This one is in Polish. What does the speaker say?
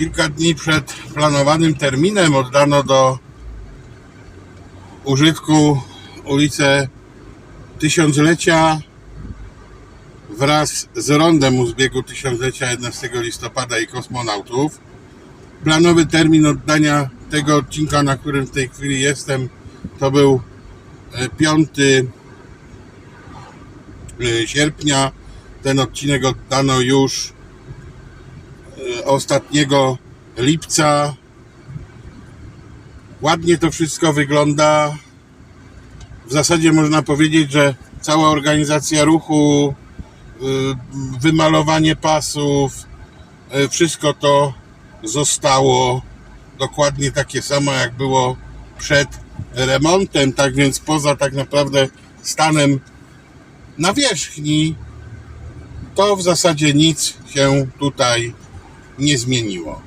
Kilka dni przed planowanym terminem oddano do użytku ulicę Tysiąclecia wraz z rondem u zbiegu Tysiąclecia 11 listopada i kosmonautów. Planowy termin oddania tego odcinka, na którym w tej chwili jestem, to był e, 5 e, sierpnia. Ten odcinek oddano już e, ostatniego lipca. Ładnie to wszystko wygląda. W zasadzie można powiedzieć, że cała organizacja ruchu, y, wymalowanie pasów, y, wszystko to zostało dokładnie takie samo, jak było przed remontem. Tak więc poza tak naprawdę stanem nawierzchni, to w zasadzie nic się tutaj nie zmieniło.